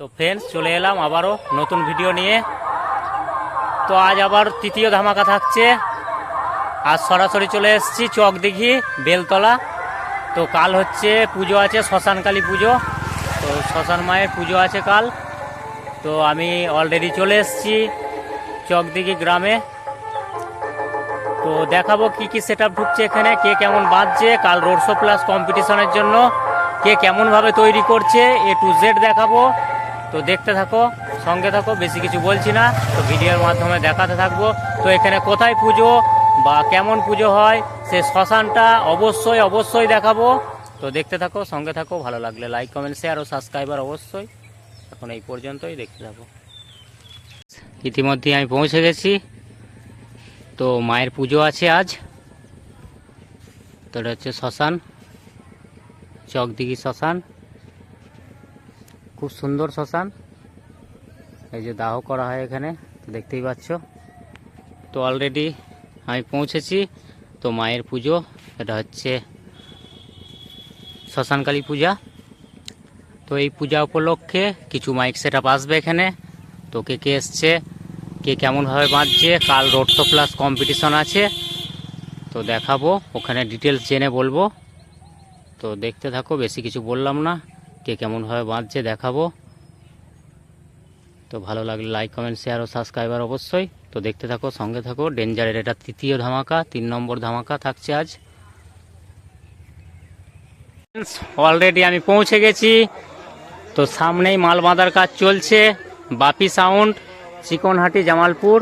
তো ফ্রেন্ডস চলে এলাম আবারও নতুন ভিডিও নিয়ে। তো আজ আবার তৃতীয় ধামাকা থাকছে। আজ সরাসরি চলে এসেছি চক দিঘি, বেলতলা। তো কাল হচ্ছে পুজো আছে শ্মশানকালী পুজো। তো শ্মশান মায়ের পুজো আছে কাল। তো আমি অলরেডি চলে এসেছি চকদিঘি গ্রামে। তো দেখাবো কি কি সেট আপ ঢুকছে এখানে, কে কেমন বাজছে, কাল রোড শো প্লাস কম্পিটিশনের জন্য, কে কেমনভাবে তৈরি করছে এ টু জেড দেখাবো। তো দেখতে থাকো, সঙ্গে থাকো, বেশি কিছু বলছি না। তো ভিডিওর মাধ্যমে দেখাতে থাকব। তো এখানে কোথায় পুজো বা কেমন পুজো হয়, সে শ্মশানটা অবশ্যই অবশ্যই দেখাবো। তো দেখতে থাকো, সঙ্গে থাকো, ভালো লাগলে লাইক কমেন্ট শেয়ার ও সাবস্ক্রাইবার অবশ্যই। এখন এই পর্যন্তই দেখতে থাকো। ইতিমধ্যে আমি পৌঁছে গেছি। তো মায়ের পুজো আছে আজ। তো এটা হচ্ছে শ্মশান, চকদিঘি শ্মশান। খুব সুন্দর শ্মশান। এই যে দাহ করা হয় এখানে তো দেখতেই পাচ্ছ। তো অলরেডি আমি পৌঁছেছি, তো মায়ের পুজো, এটা হচ্ছে শ্মশানকালী পূজা। তো এই পূজা উপলক্ষে কিছু মাইক সেট আসবে এখানে। তো কে কে এসছে, কে কেমনভাবে বাঁধছে কাল রোড শো প্লাস কম্পিটিশন আছে, তো দেখাবো। ওখানে ডিটেলস জেনে বলব। তো দেখতে থাকো, বেশি কিছু বললাম না। কে কেমনভাবে বাঁধছে দেখাবো। তো ভালো লাগলে লাইক কমেন্ট শেয়ার ও সাবস্ক্রাইবার অবশ্যই। তো দেখতে থাকো, সঙ্গে থাকো। ডেঞ্জারের এটা তৃতীয় ধামাকা, তিন নম্বর ধামাকা থাকছে আজ। অলরেডি আমি পৌঁছে গেছি। তো সামনেই মাল বাঁধার কাজ চলছে। বাপি সাউন্ড চিকনহাটি, জামালপুর।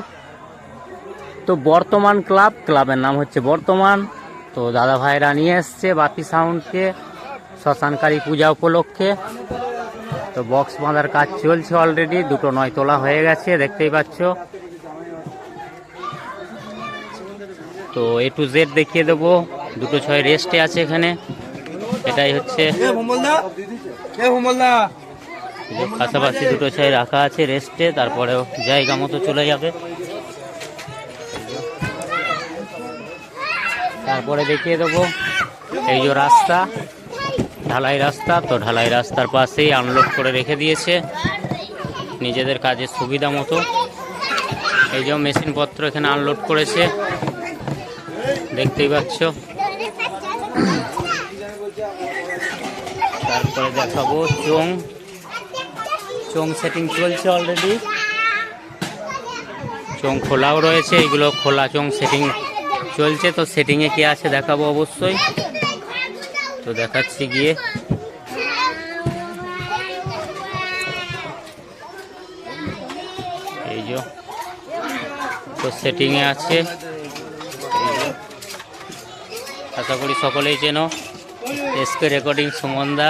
তো বর্তমান ক্লাব ক্লাবের নাম হচ্ছে বর্তমান। তো দাদা ভাইরা নিয়ে এসছে বাপি সাউন্ডকে শ্মশানকালী পূজা উপলক্ষে। তো বক্স বাঁধার কাজ চলছে অলরেডি দুটো নয় তোলা হয়ে গেছে দেখতেই পাচ্ছ। তো এ টু জেড দেখিয়ে দেবো দুটো ছয় রেস্টে আছে এখানে। এটাই হচ্ছে পাশাপাশি দুটো ছয় রাখা আছে রেস্টে তারপরেও জায়গা মতো চলে যাবে। তারপরে দেখিয়ে দেবো এই যে রাস্তা। ঢালাই রাস্তা, তো ঢালাই রাস্তার পাশেই আনলোড করে রেখে দিয়েছে নিজেদের কাজের সুবিধা মতো। এই যে মেশিনপত্র এখানে আনলোড করেছে, দেখতেই পাচ্ছ। তারপরে দেখাবো চোং চোং সেটিং চলছে অলরেডি চোং খোলাও রয়েছে, এগুলো খোলা চোং সেটিং চলছে, তো সেটিংয়ে কি আছে দেখাবো অবশ্যই। তো দেখাচ্ছি গিয়ে। এই যে, তো সেটিংয়ে আছে। আশা করি সকলেই চেনো। এসকে রেকর্ডিং সুমনদা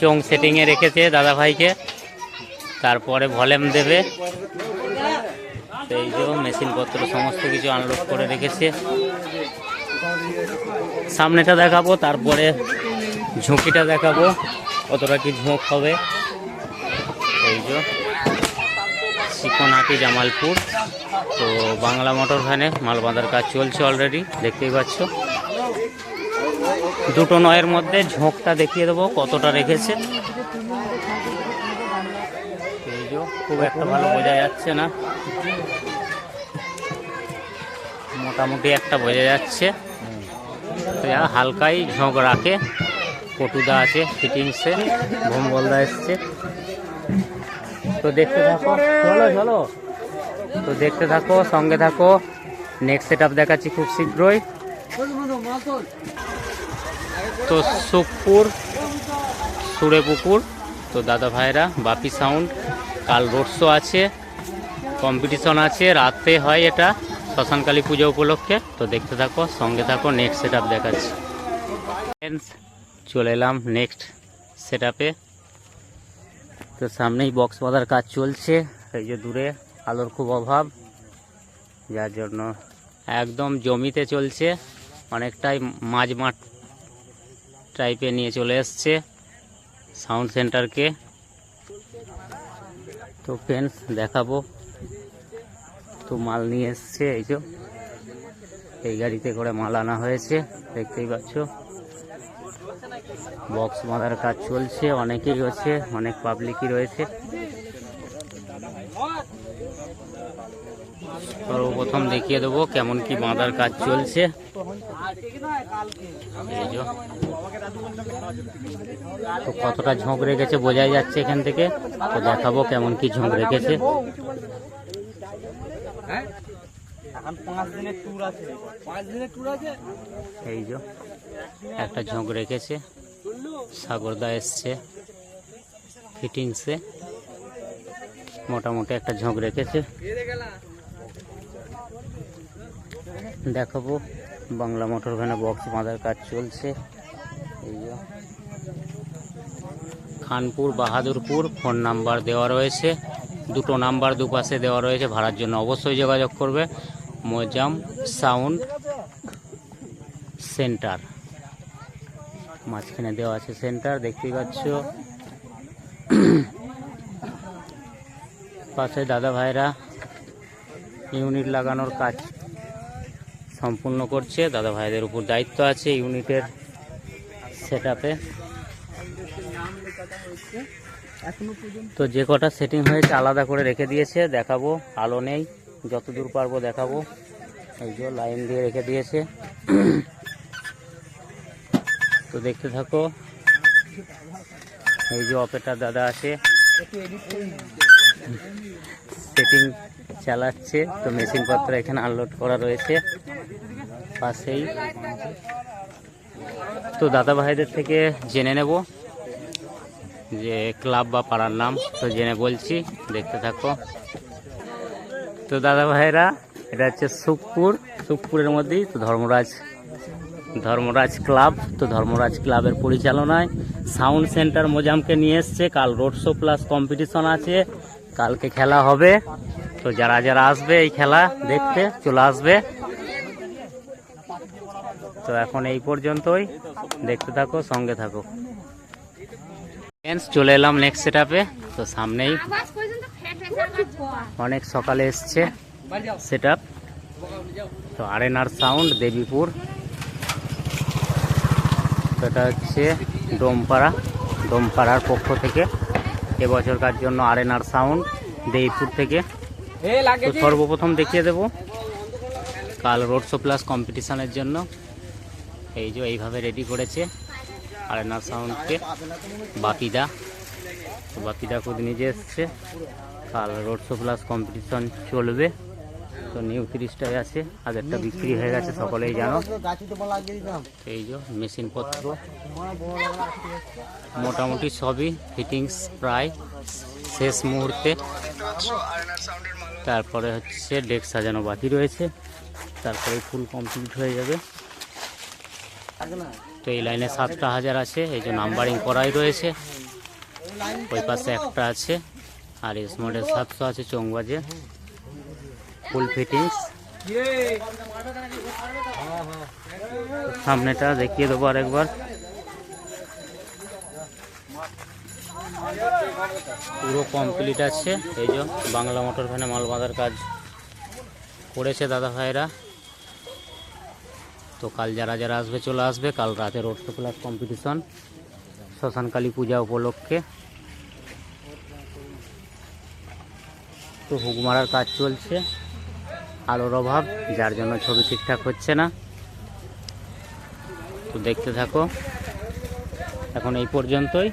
চোং সেটিংয়ে রেখেছে দাদা ভাইকে তারপরে ভলিউম দেবে। সেই যে, মেশিনপত্র সমস্ত কিছু আনলোড করে রেখেছে। সামনেটা দেখাবো, তারপরে ঝুঁকিটা দেখাবো, কতটা কি ঝোঁক হবে। এই যে শিকনাটি জামালপুর। তো বাংলা মোটর ভ্যানে মাল বাঁধার কাজ চলছে অলরেডি দেখতেই পাচ্ছ। দুটো নয়ের মধ্যে ঝোঁকটা দেখিয়ে দেবো, কতটা রেখেছে। খুব একটা ভালো বোঝা যাচ্ছে না। মোটামুটি একটা বোঝা যাচ্ছে। হালকাই ঝোঁক রাখে। পটুদা আছে, ফিটিংসে ভোমবলদা এসছে। তো দেখতে থাকো, চলো চলো। তো দেখতে থাকো, সঙ্গে থাকো। নেক্সট সেট দেখাচ্ছি খুব শীঘ্রই। তো সুখপুর সুরেপুকুর, তো দাদা ভাইরা, বাপি সাউন্ড কাল রোড শো আছে কম্পিটিশন আছে, রাতে হয় এটা, শ্মশানকালী পুজো উপলক্ষে। তো দেখতে থাকো, সঙ্গে থাকো নেক্সট সেট দেখাচ্ছি। চলে এলাম নেক্সট সেট তো সামনেই বক্স বাঁধার কাজ চলছে, এই যে দূরে আলোর খুব অভাব, যার জন্য একদম জমিতে চলছে, অনেকটাই মাঝ মাঠ টাইপে নিয়ে চলে এসছে সাউন্ড সেন্টারকে তো ফ্রেন্ডস দেখাবো। তো মাল নিয়ে এসছে, এই যে, এই গাড়িতে করে মাল আনা হয়েছে, দেখতেই পাচ্ছ। বক্স বাঁধার কাজ চলছে অনেকেই রয়েছে অনেক পাবলিকই রয়েছে। সর্বপ্রথম দেখিয়ে দেবো কেমন কি বাঁধার কাজ চলছে। এই যে। তো কতটা ঝোঁক রেখেছে বোঝাই যাচ্ছে এখান থেকে। তো দেখাবো কেমন কি ঝোঁক রেখেছে। এই যে। একটা ঝোঁক রেখেছে। সাগরদা এসছে ফিটিংসে মোটামুটি একটা ঝোঁক রেখেছে। দেখাবো। বাংলা মোটর ভ্যানে বক্স বাঁধার কাজ চলছে। খানপুর, বাহাদুরপুর ফোন নাম্বার দেওয়া রয়েছে। দুটো নাম্বার দুপাশে দেওয়া রয়েছে। ভাড়ার জন্য অবশ্যই যোগাযোগ করবে। Mojam sound centre. মাঝখানে দেওয়া আছে সেন্টার, দেখতেই পাচ্ছ। পাশে দাদা ভাইরা ইউনিট লাগানোর কাজ সম্পূর্ণ করছে। দাদা ভাইদের উপর দায়িত্ব আছে ইউনিটের সেট তো যে কটা সেটিং হয়েছে আলাদা করে রেখে দিয়েছে, দেখাবো। আলো নেই, যতদূর পারব দেখাবো। এই যে লাইন দিয়ে রেখে দিয়েছে। তো দেখতে থাকো। এই যে অপারেটার দাদা আছে সেটিং চালাচ্ছে, তো মেশিনপত্র এখানে আনলোড করা রয়েছে। পাশেই। তো দাদা ভাইদের থেকে জেনে নেব যে ক্লাব বা পাড়ার নাম, তো জেনে বলছি, দেখতে থাকো। তো দাদা ভাইরা, এটা হচ্ছে সুখপুর। সুখপুরের মধ্যেই তো ধর্মরাজ ধর্মরাজ ক্লাব, তো ধর্মরাজ ক্লাবের পরিচালনায় সাউন্ড সেন্টার মোজামকে নিয়ে এসছে। কাল রোড শো প্লাস কম্পিটিশন আছে, কালকে খেলা হবে। তো যারা যারা আসবে এই খেলা দেখতে, চলে আসবে। তো এখন এই পর্যন্তই, দেখতে থাকো, সঙ্গে থাকো। চলে এলাম নেক্সট সেট তো সামনেই অনেক সকালে এসছে সেট তো আরেনার সাউন্ড, দেবীপুর। তো এটা হচ্ছে ডোমপাড়া ডোমপাড়ার পক্ষ থেকে এবছরকার জন্য আরেনার সাউন্ড দেইপুর থেকে। তো সর্বপ্রথম দেখিয়ে দেব। কাল রোড শো প্লাস কম্পিটিশানের জন্য। এই যে এইভাবে রেডি করেছে আরেনার সাউন্ডকে বাপিদা। তো বাপিদা খুদ নিজে এসছে। কাল রোড শো প্লাস কম্পিটিশন চলবে। তো নিউ তিরিশটায় আছে, আগেরটা বিক্রি হয়ে গেছে, সকলেই জানো। এই যে মেশিনপত্র। মোটামুটি সবই ফিটিংস প্রায় শেষ মুহূর্তে। তারপরে হচ্ছে ডেক সাজানো বাকি রয়েছে। তারপরে ফুল কমপ্লিট হয়ে যাবে। তো এই লাইনে সাতটা হাজার আছে, এই যে নাম্বারিং করাই রয়েছে। ওই পাশে একটা আছে, আর এস মডেল সাতশো আছে চৌবাজে ফুল ফিটিংস। সামনেটা দেখিয়ে দেবো আরেকবার। পুরো কমপ্লিট আছে। এই যে বাংলা মোটর ভ্যানে মাল বাঁধার কাজ করেছে দাদা ভাইরা। তো কাল যারা যারা আসবে, চলে আসবে। কাল রাতে road show plus competition Shmashan Kali Puja উপলক্ষে। তো হুক মারার কাজ চলছে। আলোর অভাব, যার জন্য ছবি ঠিকঠাক হচ্ছে না। তো দেখতে থাকো। এখন এই পর্যন্তই।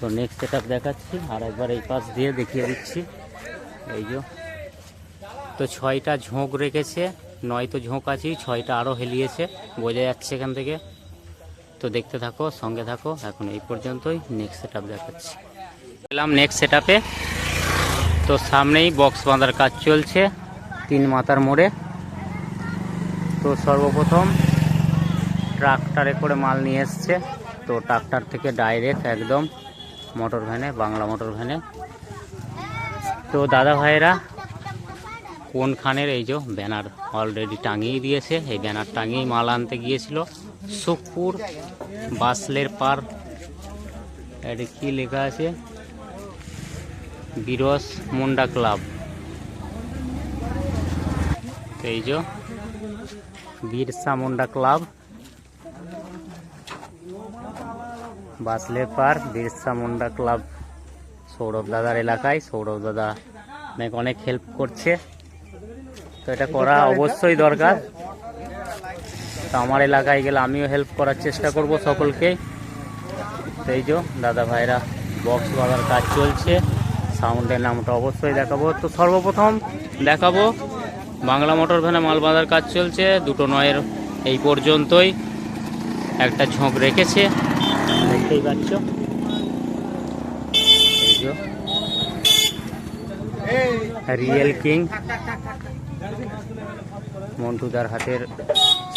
তো নেক্সট সেট দেখাচ্ছি। আর একবার এই পাশ দিয়ে দেখিয়ে দিচ্ছি। এই যে। তো ছয়টা ঝোঁক রেখেছে। নয় তো ঝোঁক আছেই, ছয়টা আরও হেলিয়েছে। বোঝা যাচ্ছে এখান থেকে। তো দেখতে থাকো, সঙ্গে থাকো। এখন এই পর্যন্তই নেক্সট সেট দেখাচ্ছি। এলাম নেক্সট সেট তো সামনেই বক্স বাঁধার কাজ চলছে। তিন মাথার মোড়ে। তো সর্বপ্রথম ট্রাক্টারে করে মাল নিয়ে এসছে। তো ট্রাক্টার থেকে ডাইরেক্ট একদম মোটর ভ্যানে, বাংলা মোটর ভ্যানে। তো দাদা ভাইয়েরা, কোনখানের এই যে ব্যানার অলরেডি টাঙিয়ে দিয়েছে, এই ব্যানার টাঙিয়েই মাল আনতে গিয়েছিল সুখপুর বাসলের পার। এটা কি লেখা আছে? বিরস মুন্ডা ক্লাব। এই যে বিরসা মুন্ডা ক্লাব। বাসলের পার বিরসা মুন্ডা ক্লাব, সৌরভ দাদার এলাকায়। সৌরভ দাদা অনেক অনেক হেল্প করছে। তো এটা করা অবশ্যই দরকার। তো আমার এলাকায় গেলে আমিও হেল্প করার চেষ্টা করব সকলকে। এই যে দাদা ভাইরা বক্স বাজার কাজ চলছে। সাউন্ডের নামটা অবশ্যই দেখাবো। তো সর্বপ্রথম দেখাবো বাংলা মোটর ভ্যানে মাল বাঁধার কাজ চলছে, দুটো নয়ের এই পর্যন্তই। একটা ঝোঁক রেখেছে, দেখতেই পাচ্ছ। রিয়েল কিং মন্টুদার হাতের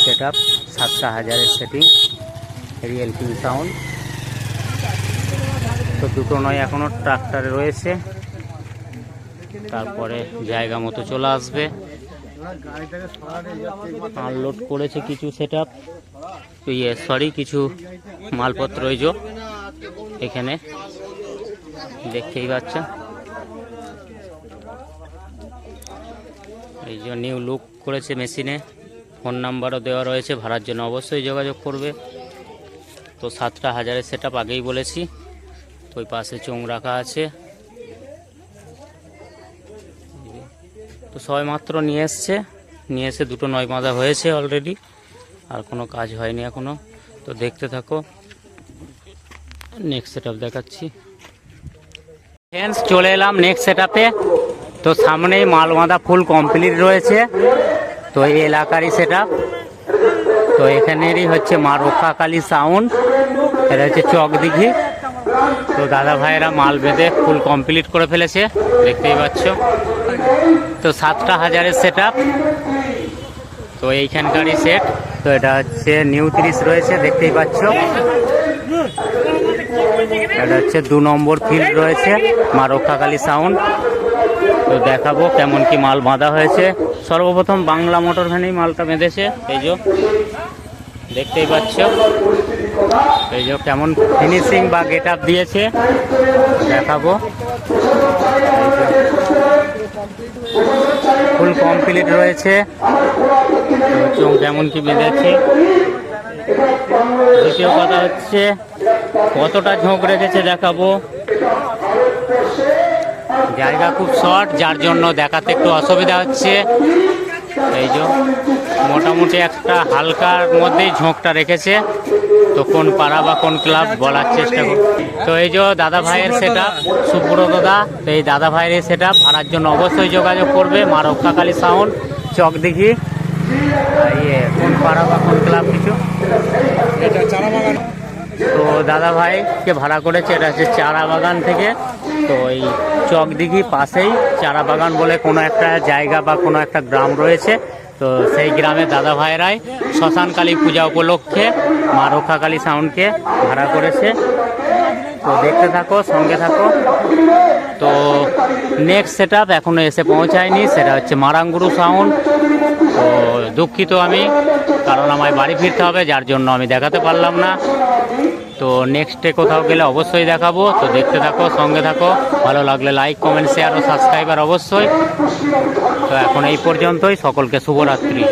সেট আপ সাতটা হাজারের সেটিং রিয়েল কিং সাউন্ড তো দুটো নয় এখনও ট্রাক্টরে রয়েছে। তারপরে জায়গা মতো চলে আসবে। আনলোড করেছে কিছু সেট আপ ইয়ে সরি কিছু মালপত্র যে, এখানে। দেখতেই পাচ্ছ এই যে নিউ লুক করেছে মেশিনে ফোন নাম্বারও দেওয়া রয়েছে, ভাড়ার জন্য অবশ্যই যোগাযোগ করবে। তো সাতটা হাজারের সেট আগেই বলেছি। তো ওই পাশে চোং রাখা আছে। সবাই মাত্র নিয়ে এসছে। নিয়ে এসে দুটো নয় বাঁধা হয়েছে অলরেডি আর কোনো কাজ হয়নি এখনও। তো দেখতে থাকো। নেক্সট সেট দেখাচ্ছি। চলে এলাম নেক্সট সেট তো সামনেই মাল বাঁধা ফুল কমপ্লিট রয়েছে। তো এই এলাকারই সেট তো এখানেরই হচ্ছে মা রক্ষাকালী সাউন্ড এটা হচ্ছে চক দিঘি। তো দাদা ভাইয়েরা মাল বেঁধে ফুল কমপ্লিট করে ফেলেছে। দেখতেই পাচ্ছ। তো সাতটা হাজারের সেট তো এইখানকারই সেট তো এটা হচ্ছে নিউ তিরিশ রয়েছে, দেখতেই পাচ্ছ। এটা হচ্ছে দু নম্বর ফিল্ড রয়েছে মা রক্ষাকালী সাউন্ড তো দেখাবো কেমন কি মাল বাঁধা হয়েছে। সর্বপ্রথম বাংলা মোটর ভ্যানেই মালটা বেঁধেছে। এই যে, দেখতেই পাচ্ছ। এই যে কেমন ফিনিশিং বা গেট দিয়েছে। দেখাবো। ফুল কমপ্লিট রয়েছে। চোখ কেমন কি বেঁধেছে। দ্বিতীয় কথা হচ্ছে, কতটা ঝোঁক রেখেছে দেখাবো। জায়গা খুব শর্ট যার জন্য দেখাতে একটু অসুবিধা হচ্ছে। এই যে, মোটামুটি একটা হালকার মধ্যেই ঝোঁকটা রেখেছে। তো কোন পাড়া বা কোন ক্লাব বলার চেষ্টা করি তো এই যে দাদা ভাইয়ের সেটা সুব্রত দাদা তো এই দাদা ভাইয়ের সেটা ভাড়ার জন্য অবশ্যই যোগাযোগ করবে মা রক্ষাকালী সাউন্ড চক দেখি। ইয়ে কোন পাড়া বা কোন ক্লাব কিছু? তো দাদা ভাইকে ভাড়া করেছে, এটা হচ্ছে চারা বাগান থেকে। তো এই চকদিঘি পাশেই চারা বাগান বলে কোনো একটা জায়গা বা কোনো একটা গ্রাম রয়েছে। তো সেই গ্রামে দাদা ভাইয়েরাই শ্মশানকালী পূজা উপলক্ষে মা রক্ষাকালী সাউন্ডকে ভাড়া করেছে। তো দেখতে থাকো, সঙ্গে থাকো। তো নেক্সট সেট আপ এখনও এসে পৌঁছায়নি, সেটা হচ্ছে মারাঙ্গুরু সাউন্ড তো দুঃখিত আমি, কারণ আমায় বাড়ি ফিরতে হবে, যার জন্য আমি দেখাতে পারলাম না। তো নেক্সটে কোথাও গেলে অবশ্যই দেখাবো। তো দেখতে থাকো, সঙ্গে থাকো। ভালো লাগলে লাইক কমেন্ট শেয়ার ও সাবস্ক্রাইবার অবশ্যই। তো এখন এই পর্যন্তই। সকলকে শুভরাত্রি।